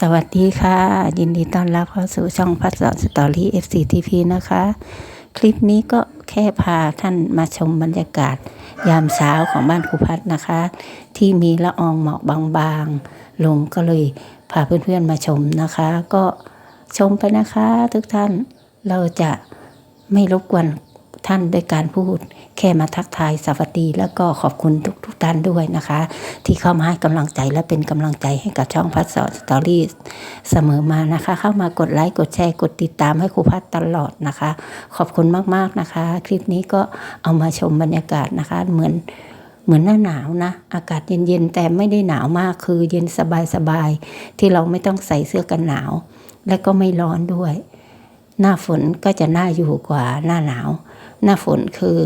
สวัสดีค่ะ ยินดีต้อนรับเข้าสู่ช่องพัดสอนสตอรี่ FCTV นะคะ คลิปนี้ก็แค่พาท่านมาชมบรรยากาศ ยามเช้าของบ้านครูพัดนะคะ ที่มีละอองหมอกบางๆลงก็เลยพาเพื่อนๆมาชมนะคะ ก็ชมไปนะคะ ทุกท่านเราจะไม่รบกวนท่านด้วยการพูด แค่มาทักทายสวัสดี แล้วก็ขอบคุณทุก ท่านด้วยนะคะ ที่เข้ามาให้กำลังใจและเป็นกำลังใจให้กับช่องพัดสอนสตอรี่เสมอมานะคะ เข้ามากดไลค์กดแชร์กดติดตามให้ครูพัดตลอดนะคะ ขอบคุณมากๆนะคะ คลิปนี้ก็เอามาชมบรรยากาศนะคะ เหมือนเหมือนหน้าหนาวนะ อากาศเย็นๆ แต่ไม่ได้หนาวมากคือเย็นสบายๆ ที่เราไม่ต้องใส่เสื้อกันหนาว และก็ไม่ร้อนด้วย หน้าฝนก็จะน่าอยู่กว่าหน้าหนาว หน้าฝนคือ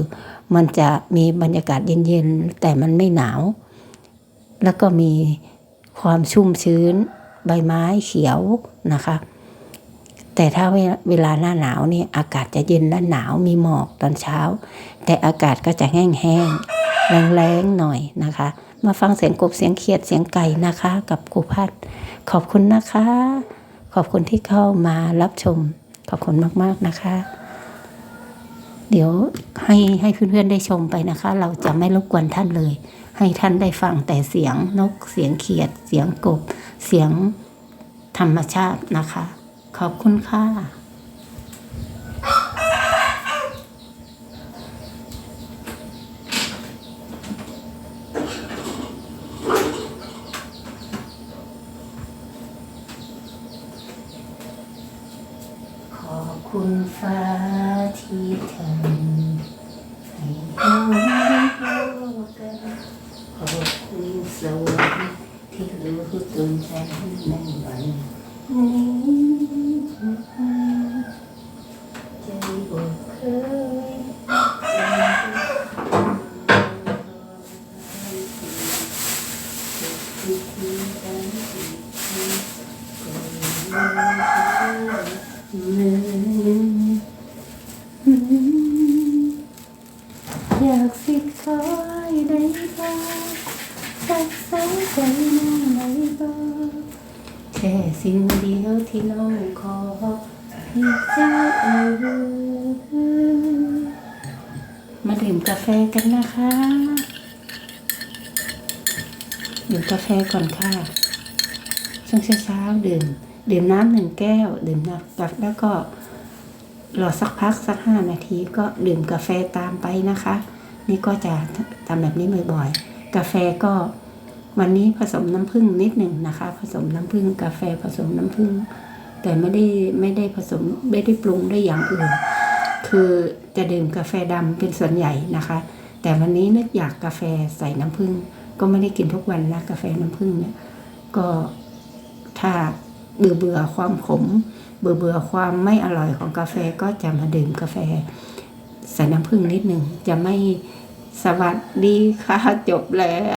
มันจะมีบรรยากาศเย็นๆ แต่มันไม่หนาว แล้วก็มีความชุ่มชื้น ใบไม้เขียวนะคะ แต่ถ้าเวลาหน้าหนาวนี่อากาศจะเย็นและหนาวมีหมอกตอนเช้า แต่อากาศก็จะแห้งๆแรงๆหน่อยนะคะ มาฟังเสียงกบเสียงเขียดเสียงไก่นะคะ กับครูพัดขอบคุณนะคะ ขอบคุณที่เข้ามารับชม ขอบคุณมากๆนะคะ เดี๋ยวให้ให้เพื่อนๆได้ชมไปนะคะ เราจะไม่รบกวนท่านเลย ให้ท่านได้ฟังแต่เสียงนกเสียงเขียด เสียงกบ เสียงธรรมชาตินะคะ ขอบคุณค่ะ ขอบ คุณฟ้าที่ทำให้เราได้พบกันขอบคุณสวรรค์ที่รู้ตนฉันในวันนี้ใจบอกเคย อยากสิคอยได้บ้างสักสายใจน้องไหนบ้างแค่สิ่งเดียวที่น้องขอให้เจ้าเออมาดื่มกาแฟกันนะคะดื่มกาแฟก่อนค่ะช่วงเช้าๆดื่ม ดื่มน้ำหนึ่งแก้ว ดื่มน้ำกับแล้วก็รอสักพักสักห้านาทีก็ดื่มกาแฟตามไปนะคะ นี่ก็จะทำแบบนี้บ่อยๆ กาแฟก็วันนี้ผสมน้ำผึ้งนิดหนึ่งนะคะ ผสมน้ำผึ้งกาแฟผสมน้ำผึ้งแต่ไม่ได้ไม่ได้ผสมไม่ได้ปรุงด้วยอย่างอื่น คือจะดื่มกาแฟดำเป็นส่วนใหญ่นะคะ แต่วันนี้นึกอยากกาแฟใส่น้ำผึ้งก็ไม่ได้กินทุกวันนะกาแฟน้ำผึ้งเนี่ยก็ถ้าเบื่อเบื่อความขม เบื่อเบื่อความไม่อร่อยของกาแฟก็จะมาดื่มกาแฟ ใส่น้ำผึ้งนิดหนึ่งจะไม่สวัสดีค่ะจบแล้ว